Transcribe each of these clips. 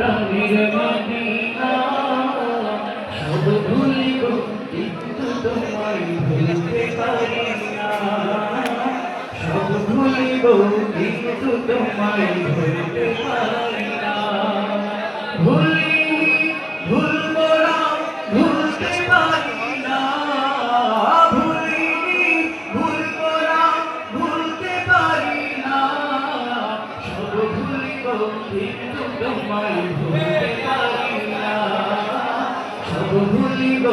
প্রাণের মাদিনা সব ভুলিব কিন্তু তোমায় ভুলতে পারি না সব ভুলিব কিন্তু তোমায় ভুলতে পারি ভুলিব কিন্তু তোমায় ভুলতে পারি না সব ভুলিব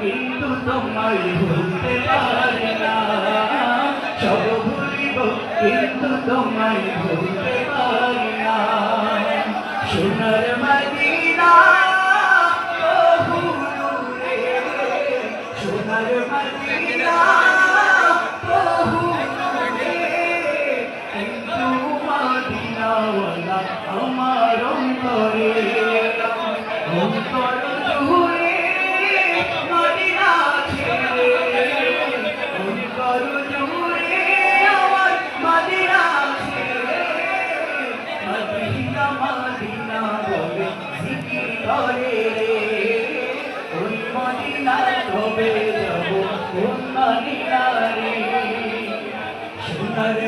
কিন্তু তোমায় ভুলতে পারি না। সব ভুলিব কিন্তু তোমায় ভুলতে পারি না। সোনার মদিনাওয়ালা আমার অন্তরে। অন্তর জুড়ে মদিনা ছেড়ে। অন্তর জুড়ে আমার মদিনা ছেড়ে। মদিনা মদিনা বলে জিকির করে ওই মদিনা তবে যাব, কোন মদিনা রে? সোনার